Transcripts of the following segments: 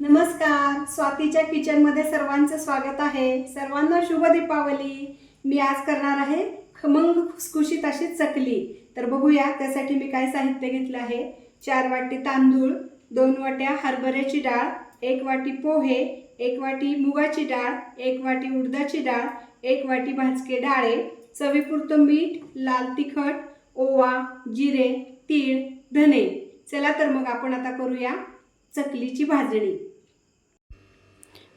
नमस्कार स्वातीच्या किचनमध्ये सर्वांचं स्वागत आहे. सर्वांना शुभ दीपावली. मी आज करणार आहे खमंग खुसखुशीत अशी चकली. तर बघूया त्यासाठी मी काय साहित्य घेतलं आहे. चार वाटी तांदूळ दोन वाट्या हरभऱ्याची डाळ एक वाटी पोहे एक वाटी मुगाची डाळ एक वाटी उडदाची डाळ एक वाटी भाजके डाळे चवीपुरतं मीठ लाल तिखट ओवा जिरे तीळ धने. चला तर मग आपण आता करूया चकलीची भाजणी.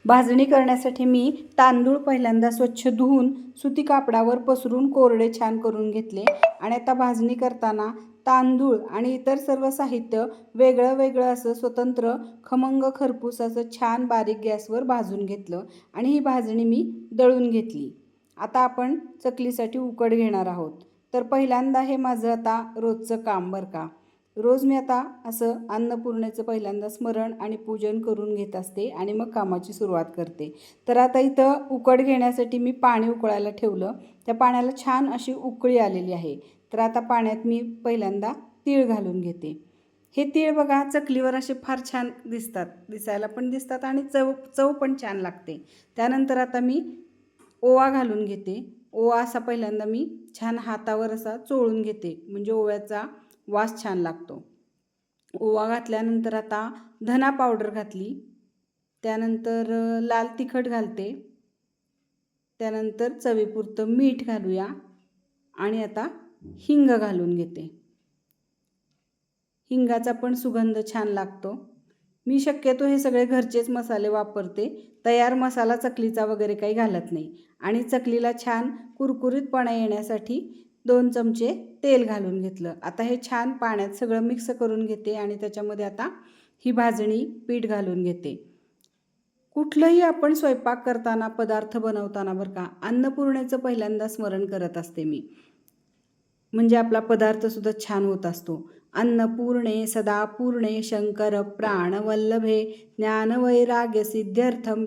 भाजणी करण्यासाठी मी तांदूळ पहिल्यांदा स्वच्छ धुवून सुती कापडावर पसरून कोरडे छान करून घेतले. आणि आता भाजणी करताना तांदूळ आणि इतर सर्व साहित्य वेगळं वेगळं असं स्वतंत्र खमंग खरपूस असं छान बारीक गॅसवर भाजून घेतलं आणि ही भाजणी मी दळून घेतली. आता आपण चकलीसाठी उकड घेणार आहोत. तर पहिल्यांदा हे माझं आता रोजचं काम बरं का? रोज मी आता असं अन्नपूर्णेचं पहिल्यांदा स्मरण आणि पूजन करून घेत असते आणि मग कामाची सुरुवात करते. तर आता इथं उकड घेण्यासाठी मी पाणी उकळायला ठेवलं. त्या पाण्याला छान अशी उकळी आलेली आहे. तर आता पाण्यात मी पहिल्यांदा तीळ घालून घेते. हे तीळ बघा चकलीवर असे फार छान दिसतात. दिसायला पण दिसतात आणि चव चव पण छान लागते. त्यानंतर आता मी ओवा घालून घेते. ओवा असा पहिल्यांदा मी छान हातावर असा चोळून घेते. म्हणजे ओव्याचा वास छान लागतो. ओवा घातल्यानंतर आता धना पावडर घातली. त्यानंतर लाल तिखट घालते. त्यानंतर चवीपुरतं मीठ घालूया आणि आता हिंग घालून घेते. हिंगाचा पण सुगंध छान लागतो. मी शक्यतो हे सगळे घरचेच मसाले वापरते. तयार मसाला चकलीचा वगैरे काही घालत नाही. आणि चकलीला छान कुरकुरीतपणा येण्यासाठी दोन चमचे तेल घालून घेतलं. आता हे छान पाण्यात सगळं मिक्स करून घेते आणि त्याच्यामध्ये आता ही भाजणी पीठ घालून घेते. कुठलंही आपण स्वयंपाक करताना पदार्थ बनवताना बरं का अन्नपूर्णेचं पहिल्यांदा स्मरण करत असते मी. म्हणजे आपला पदार्थसुद्धा छान होत असतो. अन्नपूर्णे सदा पूर्णे शंकर प्राणवल्लभे ज्ञानवैराग्य सिद्ध्यर्थम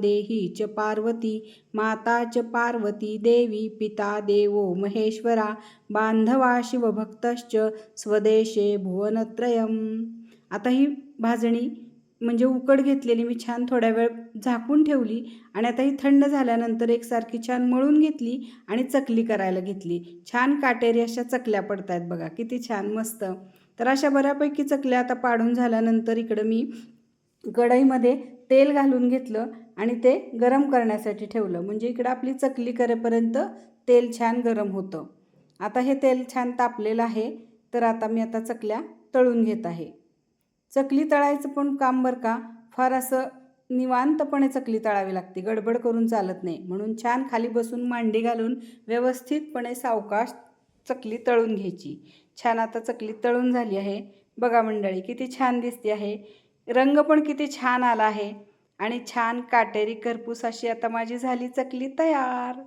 देही च पार्वती माता च पार्वती देवी पिता देवो महेश्वरा बांधवा शिवभक्तश्च स्वदेशे भुवनत्रयम्. आता ही भाजणी म्हणजे उकड घेतलेली मी छान थोड्या वेळ झाकून ठेवली आणि आता ही थंड झाल्यानंतर एकसारखी छान मळून घेतली आणि चकली करायला घेतली. छान काटेरी अशा चकल्या पडत आहेत बघा किती छान मस्त. तर अशा बऱ्यापैकी चकल्या आता पाडून झाल्यानंतर इकडं मी कढईमध्ये तेल घालून घेतलं आणि ते गरम करण्यासाठी ठेवलं. म्हणजे इकडं आपली चकली करेपर्यंत तेल छान गरम होतं. आता हे तेल छान तापलेलं आहे तर आता मी आता चकल्या तळून घेत आहे. चकली तळायचं पण काम बरं का? फार असं निवांतपणे चकली तळावी लागते. गडबड करून चालत नाही. म्हणून छान खाली बसून मांडी घालून व्यवस्थितपणे सावकाश चकली तळून घ्यायची. छान आता चकली तळून झाली आहे. बघा मंडळी किती छान दिसते आहे. रंग पण किती छान आला आहे. आणि छान काटेरी करपूस अशी आता माझी झाली चकली तयार.